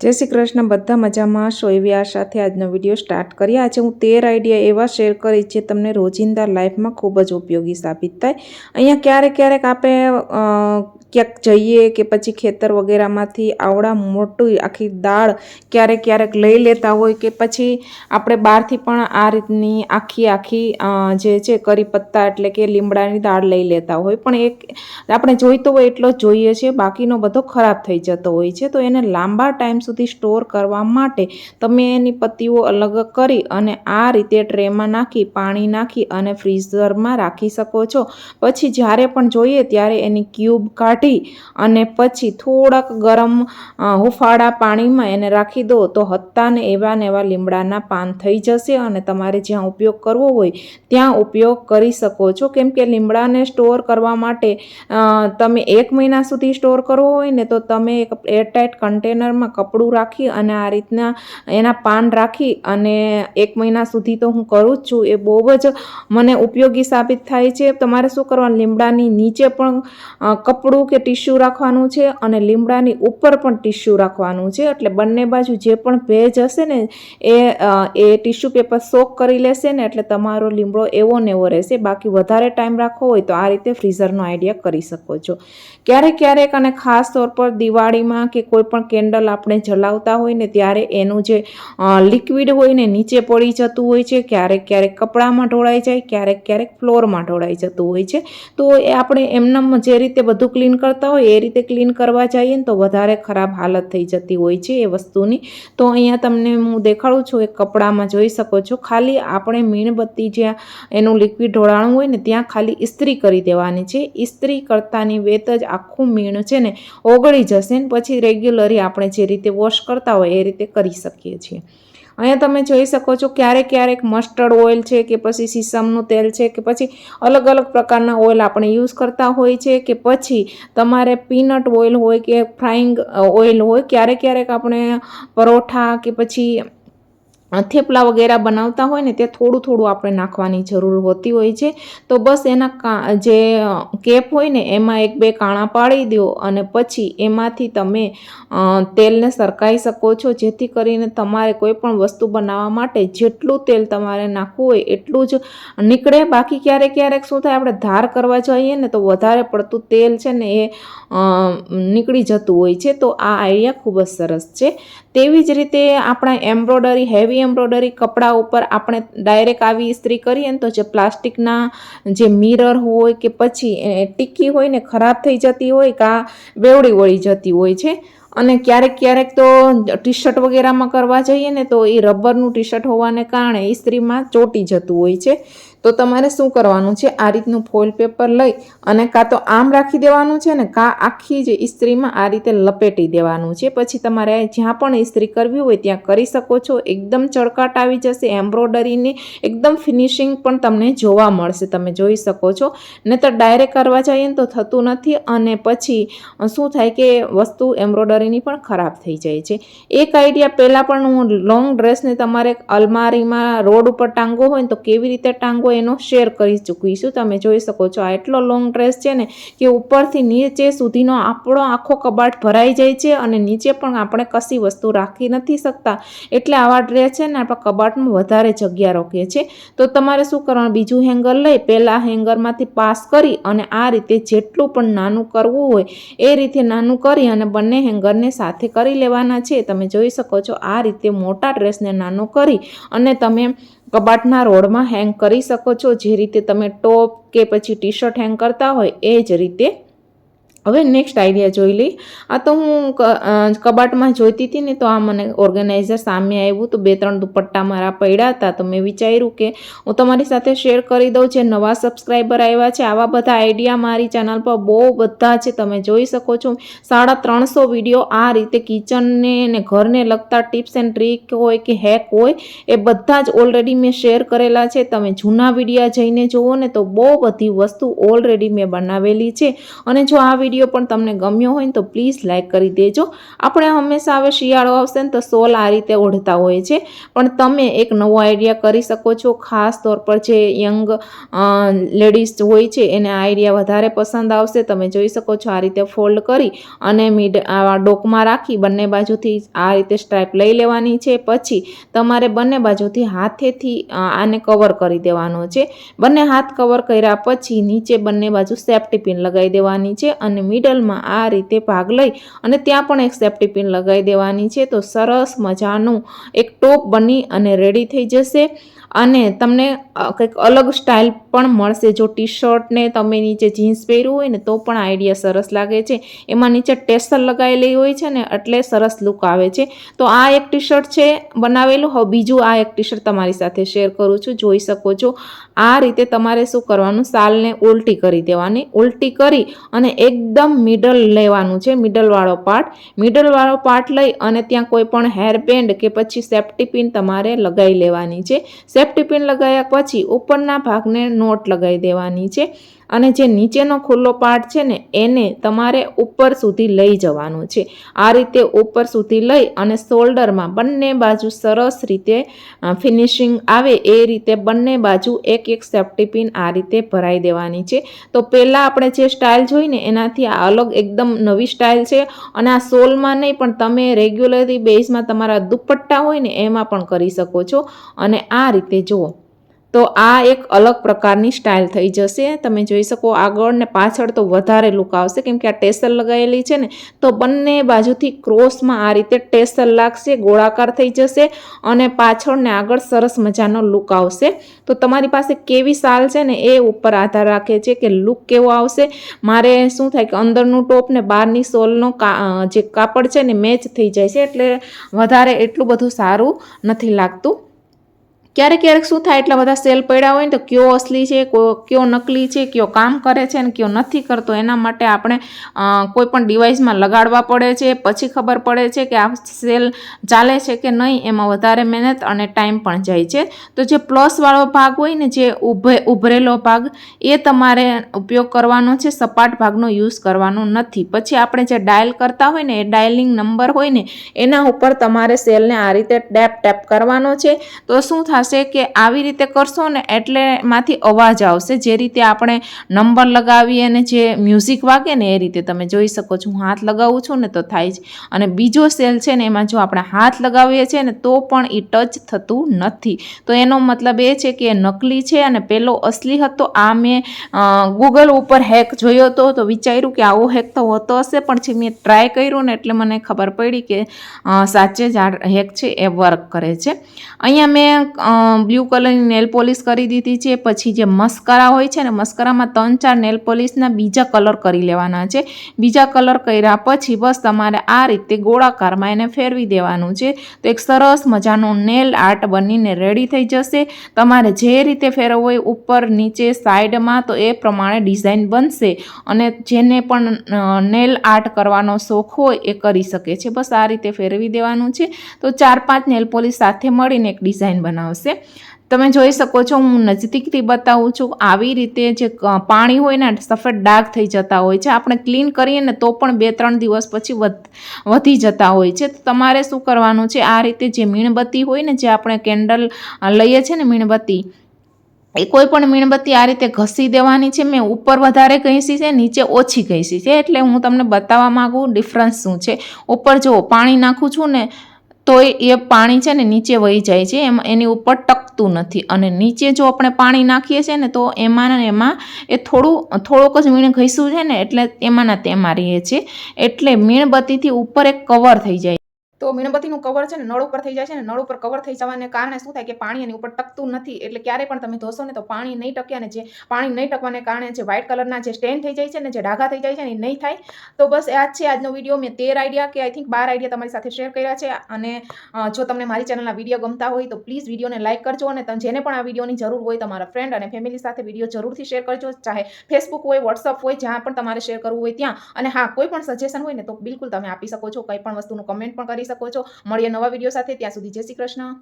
જય શ્રી કૃષ્ણ. બધા મજામાં છો એવી આશાથી આજનો વીડિયો સ્ટાર્ટ કરીએ. આજે હું તેર આઈડિયા એવા શેર કરીશ જે તમને રોજિંદા લાઈફમાં ખૂબ જ ઉપયોગી સાબિત થાય. અહીંયા ક્યારેક ક્યારેક આપણે ક્યાંક જઈએ કે પછી ખેતર વગેરેમાંથી આવડા મોટું આખી દાળ ક્યારેક ક્યારેક લઈ લેતા હોય કે પછી આપણે બહારથી પણ આ રીતની આખી આખી જે છે કરી પત્તા એટલે કે લીમડાની દાળ લઈ લેતા હોય. પણ એક આપણે જોઈતો હોય એટલો જોઈએ છે. બાકીનો બધો ખરાબ થઈ જતો હોય છે. તો એને લાંબા ટાઈમ સુધી સ્ટોર કરવા માટે તમે એની પત્તીઓ અલગ કરી અને આ રીતે ટ્રેમાં નાખી, પાણી નાખી અને ફ્રીઝરમાં રાખી શકો છો. પછી જ્યારે પણ જોઈએ ત્યારે એની ક્યુબ કાઢી અને પછી થોડાક ગરમ હુફાળા પાણીમાં એને રાખી દો તો હત્તાને એવા ને એવા લીમડાના પાન થઈ જશે અને તમારે જ્યાં ઉપયોગ કરવો હોય ત્યાં ઉપયોગ કરી શકો છો. કેમ કે લીમડાને સ્ટોર કરવા માટે તમે એક મહિના સુધી સ્ટોર કરવો હોય ને તો તમે એક એરટાઇટ કન્ટેનરમાં કપડું રાખી અને આ રીતના એના પાન રાખી અને એક મહિના સુધી તો હું કરું જ છું. એ બહુ જ મને ઉપયોગી સાબિત થાય છે. તમારે શું કરવાનું? લીમડાની નીચે પણ કપડું કે ટીશ્યુ રાખવાનું છે અને લીમડાની ઉપર પણ ટીશ્યુ રાખવાનું છે. એટલે બંને બાજુ જે પણ ભેજ હશે ને, એ એ ટીશ્યુ પેપર સોક કરી લેશે ને, એટલે તમારો લીમડો એવો ને એવો રહેશે. બાકી વધારે ટાઈમ રાખવો હોય તો આ રીતે ફ્રીઝરનો આઈડિયા કરી શકો છો. ક્યારેક ક્યારેક અને ખાસ તौर પર દિવાળીમાં કે કોઈ પણ કેન્ડલ આપણે જલાવતા હોય ને ત્યારે એનું જે લિક્વિડ હોય ને નીચે પડી જતું હોય છે, ક્યારેક ક્યારેક કપડામાં ઢોળાઈ જાય, ક્યારેક ક્યારેક ફ્લોરમાં ઢોળાઈ જતું હોય છે. તો એ આપણે એમનેમ જે રીતે બધું ક્લીન કરતા હોય, એ રીતે ક્લીન કરવા જઈએ ને તો વધારે ખરાબ હાલત થઈ જતી હોય છે એ વસ્તુની. તો અહીંયા તમને હું દેખાડું છું એ કપડામાં જોઈ શકો છો, ખાલી આપણે મીણબત્તી જ્યાં એનું લિક્વિડ ઢોળાણું હોય ને ત્યાં ખાલી ઇસ્ત્રી કરી દેવાની છે. ઇસ્ત્રી કરતાની વેત જ આખું મીણ છે ને ઓગળી જશે ને પછી રેગ્યુલરી આપણે જે રીતે વોશ કરતા હોય એ રીતે કરી શકીએ છીએ. અહીંયા તમે જોઈ શકો છો ક્યારેક ક્યારેક મસ્ટર્ડ ઓઇલ છે કે પછી સીસમનું તેલ છે કે પછી અલગ અલગ પ્રકારના ઓઇલ આપણે યુઝ કરતા હોય છે કે પછી તમારે પીનટ ઓઇલ હોય કે ફ્રાઈંગ ઓઇલ હોય ક્યારેક ક્યારેક આપણે પરોઠા કે પછી થેપલા વગેરે બનાવતા હોય ને તે થોડું થોડું આપણે નાખવાની જરૂર હોતી હોય છે. તો બસ એના જે કેપ હોય ને એમાં એક બે કાણા પાડી દો અને પછી એમાંથી તમે તેલને સરકાઈ શકો છો. જેથી કરીને તમારે કોઈ પણ વસ્તુ બનાવવા માટે જેટલું તેલ તમારે નાખવું હોય એટલું જ નીકળે. બાકી ક્યારેક ક્યારેક શું થાય, આપણે ધાર કરવા જઈએ ને તો વધારે પડતું તેલ છે ને એ નીકળી જતું હોય છે. તો આ આઈડિયા ખૂબ જ સરસ છે. તેવી જ રીતે આપણા એમ્બ્રોડરી હેવી એમ્બ્રોડરી કપડા ઉપર આપણે ડાયરેક્ટ આવી ઇસ્ત્રી કરીએ ને તો જે પ્લાસ્ટિકના જે મિરર હોય કે પછી ટીકી હોય ને ખરાબ થઈ જતી હોય કાં બેવડી વળી જતી હોય છે. અને ક્યારેક ક્યારેક તો ટી શર્ટ વગેરેમાં કરવા જઈએ ને તો એ રબરનું ટી શર્ટ હોવાને કારણે ઇસ્ત્રીમાં ચોંટી જતું હોય છે. તો તમારે શું કરવાનું છે? આ રીતનું ફોઇલ પેપર લઈ અને કાં તો આમ રાખી દેવાનું છે ને? કાં આખી જે ઇસ્ત્રીમાં આ રીતે લપેટી દેવાનું છે? પછી તમારે જ્યાં પણ ઇસ્ત્રી કરવી હોય ત્યાં કરી શકો છો. એકદમ ચળકાટ આવી જશે એમ્બ્રોડરીની એકદમ ફિનિશિંગ પણ તમને જોવા મળશે, તમે જોઈ શકો છો. નહીંતર ડાયરેક્ટ કરવા જઈએ ને તો થતું નથી અને પછી શું થાય કે વસ્તુ એમ્બ્રોડરીની પણ ખરાબ થઈ જાય છે. એક આઈડિયા પહેલાં પણ હું લોંગ ડ્રેસને તમારે અલમારીમાં રોડ ઉપર ટાંગવો હોય ને તો કેવી રીતે ટાંગવો એનો શેર કરી ચૂકી છું તમે જોઈ શકો છો આ એટલો લોંગ ડ્રેસ છે ને કે ઉપરથી નીચે સુધીનો આપણો આખો કબાટ ભરાઈ જાય છે અને નીચે પણ આપણે કશી વસ્તુ રાખી નથી શકતા. એટલે આવા ડ્રેસ છે ને આપણા કબાટમાં વધારે જગ્યા રોકીએ છીએ તો તમારે શું કરવાનું? બીજું હેંગર લઈ, પહેલાં હેંગરમાંથી પાસ કરી અને આ રીતે જેટલું પણ નાનું કરવું હોય એ રીતે નાનું કરી અને બંને હેંગરને સાથે કરી લેવાના છે. તમે જોઈ શકો છો આ રીતે મોટા ડ્રેસને નાનો કરી અને તમે કબાટના રોડમાં હેંગ કરી શકો છો. જે રીતે તમે ટોપ કે પછી ટી શર્ટ હેંગ કરતા હોય, એ જ રીતે હવે નેક્સ્ટ આઈડિયા જોઈ લઈ. આ તો હું કબાટમાં જોઈતી હતી ને તો આ મને ઓર્ગેનાઇઝર સામે આવ્યું. તો બે ત્રણ દુપટ્ટા મારા પડ્યા હતા. તો મેં વિચાર્યું કે હું તમારી સાથે શેર કરી દઉં. જે નવા સબસ્ક્રાઈબર આવ્યા છે, આવા બધા આઈડિયા મારી ચેનલ પર બહુ બધા છે. તમે જોઈ શકો છો, સાડા ત્રણસો વીડિયો આ રીતે કિચનને ને ઘરને લગતા ટિપ્સ એન્ડ ટ્રીક હોય કે હેક હોય, એ બધા જ ઓલરેડી મેં શેર કરેલા છે. તમે જૂના વિડીયા જઈને જુઓ ને તો બહુ બધી વસ્તુ ઓલરેડી મેં બનાવેલી છે. અને જો આ વીડિયો વીડિયો પણ તમને ગમ્યો હોય ને તો પ્લીઝ લાઇક કરી દેજો. આપણે હંમેશા હવે શિયાળો આવશે ને તો સોલ આ રીતે ઓઢતા હોય છે. પણ તમે એક નવો આઈડિયા કરી શકો છો. ખાસ તौर પર જે યંગ લેડીઝ હોય છે, એને આ આઈડિયા વધારે પસંદ આવશે. તમે જોઈ શકો છો આ રીતે ફોલ્ડ કરી અને મિડ આવા ડોકમાં રાખી બંને બાજુથી આ રીતે સ્ટ્રાઇપ લઈ લેવાની છે. પછી તમારે બંને બાજુથી હાથેથી આને કવર કરી દેવાનો છે. બંને હાથ કવર કર્યા પછી નીચે બંને બાજુ સેફ્ટી પિન લગાવી દેવાની છે અને મિડલમાં આ રીતે ભાગ લઈ અને ત્યાં પણ એક સેફ્ટી પિન લગાવી દેવાની છે. તો સરસ મજાનું એક ટોપ બની અને રેડી થઈ જશે. અને તમને કંઈક અલગ સ્ટાઇલ પણ મળશે. જો ટી શર્ટને તમે નીચે જીન્સ પહેર્યું હોય ને, તો પણ આઈડિયા સરસ લાગે છે. એમાં નીચે ટેસલ લગાવેલી હોય છે ને, એટલે સરસ લુક આવે છે. તો આ એક ટી શર્ટ છે બનાવેલું. હવે બીજું આ એક ટી શર્ટ તમારી સાથે શેર કરું છું. જોઈ શકો છો. આ રીતે તમારે શું કરવાનું? સાલને ઉલટી કરી દેવાની. ઉલટી કરી અને એકદમ મિડલ લેવાનું છે. મિડલવાળો પાર્ટ મિડલવાળો પાર્ટ લઈ અને ત્યાં કોઈ પણ હેર બેન્ડ કે પછી સેફ્ટી પિન તમારે લગાવી લેવાની છે. સેફ્ટી પિન લગાવ્યા પછી ઉપરના ભાગને નોટ લગાવી દેવાની છે. અને જે નીચેનો ખુલ્લો પાર્ટ છે ને, એને તમારે ઉપર સુધી લઈ જવાનું છે. આ રીતે ઉપર સુધી લઈ અને શોલ્ડરમાં બંને બાજુ સરસ રીતે ફિનિશિંગ આવે એ રીતે બંને બાજુ એક એક સેફ્ટી પિન આ રીતે ભરાઈ દેવાની છે. તો પહેલાં આપણે જે સ્ટાઇલ જોઈને એનાથી આ અલગ એકદમ નવી સ્ટાઇલ છે અને આ સોલમાં નહીં, પણ તમે રેગ્યુલરલી બેઝમાં તમારા દુપટ્ટા હોય ને, એમાં પણ કરી શકો છો. અને આ રીતે જુઓ. તો આ એક અલગ પ્રકારની સ્ટાઇલ થઈ જશે. તમે જોઈ શકો આગળ ને પાછળ તો વધારે લુક આવશે. કેમ કે આ ટેસલ લગાવેલી છે ને, તો બંને બાજુથી ક્રોસમાં આ રીતે ટેસલ લાગશે, ગોળાકાર થઈ જશે અને પાછળ ને આગળ સરસ મજાનો લુક આવશે. તો તમારી પાસે કેવી સાલ છે ને, એ ઉપર આધાર રાખે છે કે લુક કેવો આવશે. મારે શું થાય કે અંદરનું ટોપ ને બહારની સોલનો જે કાપડ છે ને મેચ થઈ જાય છે, એટલે વધારે એટલું બધું સારું નથી લાગતું. ક્યારેક ક્યારેક શું થાય, એટલા બધા સેલ પડ્યા હોય ને તો કયો અસલી છે કયો નકલી છે, કયો કામ કરે છે ને કયો નથી કરતો, એના માટે આપણે કોઈ પણ ડિવાઇસમાં લગાડવા પડે છે, પછી ખબર પડે છે કે આ સેલ ચાલે છે કે નહીં, એમાં વધારે મહેનત અને ટાઈમ પણ જાય છે. તો જે પ્લસવાળો ભાગ હોય ને, જે ઉભે, ઉભરેલો ભાગ, એ તમારે ઉપયોગ કરવાનો છે, સપાટ ભાગનો યુઝ કરવાનો નથી. પછી આપણે જે ડાયલ કરતા હોય ને, એ ડાયલિંગ નંબર હોય ને, એના ઉપર તમારે સેલને આ રીતે ટેપ ટેપ કરવાનો છે. તો શું થશે કે આવી રીતે કરશો ને એટલે માંથી અવાજ આવશે. જે રીતે આપણે નંબર લગાવીએ અને જે મ્યુઝિક વાગે ને એ રીતે તમે જોઈ શકો છો. હું હાથ લગાવું છું ને તો થાય છે અને બીજો સેલ છે ને એમાં જો આપણે હાથ લગાવીએ છીએ ને તો પણ એ ટચ થતું નથી. તો એનો મતલબ એ છે કે એ નકલી છે અને પેલો અસલી હતો. આ મેં ગૂગલ ઉપર હેક જોયો હતો તો વિચાર્યું કે આવો હેક તો હોતો હશે. પણ જે મેં ટ્રાય કર્યું ને એટલે મને ખબર પડી કે સાચે જ આ હેક છે, એ વર્ક કરે છે. અહીંયા મેં બ્લુ કલરની નેલ પોલિશ કરી દીધી છે. પછી જે મસ્કરા હોય છે ને, મસ્કરામાં ત્રણ ચાર નેલ પોલિશના બીજા કલર કરી લેવાના છે. બીજા કલર કર્યા પછી બસ તમારે આ રીતે ગોળાકારમાં એને ફેરવી દેવાનું છે. તો એક સરસ મજાનો નેલ આર્ટ બનીને રેડી થઈ જશે. તમારે જે રીતે ફેરવવું હોય ઉપર, નીચે, સાઈડમાં તો એ પ્રમાણે ડિઝાઇન બનશે. અને જેને પણ નેલ આર્ટ કરવાનો શોખ હોય એ કરી શકે છે. બસ આ રીતે ફેરવી દેવાનું છે. તો ચાર પાંચ નેલ પોલિશ સાથે મળીને એક ડિઝાઇન બનાવશે. તમે જોઈ શકો છો, હું નજીકથી બતાવું છું, આવી રીતે જે પાણી હોય ને, સફેદ ડાઘ થઈ જતા હોય છે. આપણે ક્લીન કરીએ ને, તો પણ બે ત્રણ દિવસ પછી વધી જતા હોય છે. તો તમારે શું કરવાનું છે, આ રીતે જે મીણબત્તી હોય ને, જે આપણે કેન્ડલ લઈએ છીએ ને મીણબત્તી, એ કોઈ પણ મીણબત્તી આ રીતે ઘસી દેવાની છે. મેં ઉપર વધારે ઘસી છે, નીચે ઓછી ઘસી છે. એટલે હું તમને બતાવવા માગું, ડિફરન્સ શું છે? ઉપર જો પાણી નાખું છું ને તો એ પાણી છે ને નીચે વહી જાય છે, એમ એની ઉપર ટકતું નથી. અને નીચે જો આપણે પાણી નાખીએ છીએ ને તો એમાં ને એમાં એ થોડું, થોડોક જ મીણ ઘસ્યું છે ને એટલે એમાંના તેમાં રહે છે. એટલે મીણબત્તીથી ઉપર એક કવર થઈ જાય તો મીણબત્તીનું કવર છે ને નળ ઉપર થઈ જાય છે ને નળ ઉપર કવર થઈ જવાને કારણે શું થાય કે પાણી એની ઉપર ટકતું નથી. એટલે ક્યારે પણ તમે ધોશો ને તો પાણી નહીં ટકે અને જે પાણી નહીં ટકવાને કારણે જે વ્હાઇટ કલરના જે સ્ટેન થઈ જાય છે ને જે ડાઘા થઈ જાય છે ને એ નહીં થાય. તો બસ આ છે આજનો વીડિયો મેં તેર આઈડિયા કે આઈ થિંક બાર આઈડિયા તમારી સાથે શેર કર્યા છે. અને જો તમને મારી ચેનલના વીડિયો ગમતા હોય તો પ્લીઝ વિડીયોને લાઇક કરજો અને તમે જેને પણ આ વિડીયોની જરૂર હોય તમારા ફ્રેન્ડ અને ફેમિલી સાથે વીડિયો જરૂરથી શેર કરજો. ચાહે ફેસબુક હોય વોટ્સઅપ હોય, જ્યાં પણ તમારે શેર કરવું હોય ત્યાં. અને હા, કોઈ પણ સજેશન હોય ને તો બિલકુલ તમે આપી શકો છો. કંઈ પણ વસ્તુનું કમેન્ટ પણ કરી શકો છો. મળીએ નવા વીડિયો સાથે. ત્યાં સુધી જય શ્રી કૃષ્ણ.